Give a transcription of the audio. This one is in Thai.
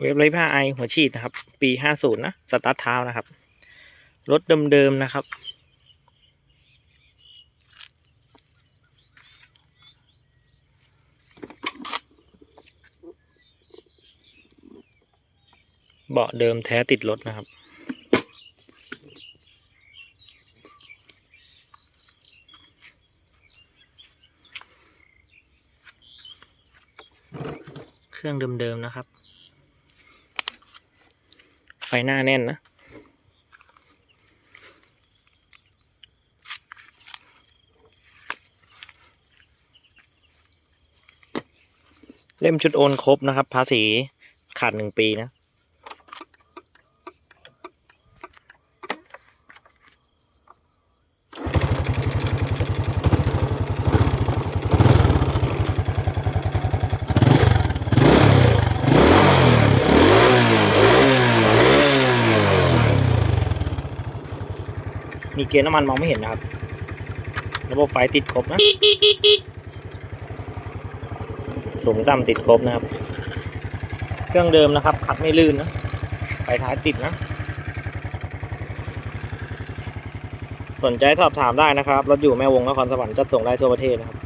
เว็บไรผ้าไอหัวฉีดนะครับ ปีห้าศูนย์นะ สตาร์ทเท้านะครับ รถเดิมๆนะครับ เบาะเดิมแท้ติดรถนะครับเครื่องเดิมๆนะครับ หน้าแน่นนะเล่มชุดโอนครบนะครับ ภาษีขาดหนึ่งปีนะ มีเกียร์น้ำมันมองไม่เห็นนะครับ ระบบไฟติดครบนะ สูงต่ำติดครบนะครับ เครื่องเดิมนะครับขับไม่ลื่นนะไฟท้ายติดนะ สนใจสอบถามได้นะครับ รถอยู่แม่วงนครสวรรค์จัดส่งได้ทั่วประเทศนะครับ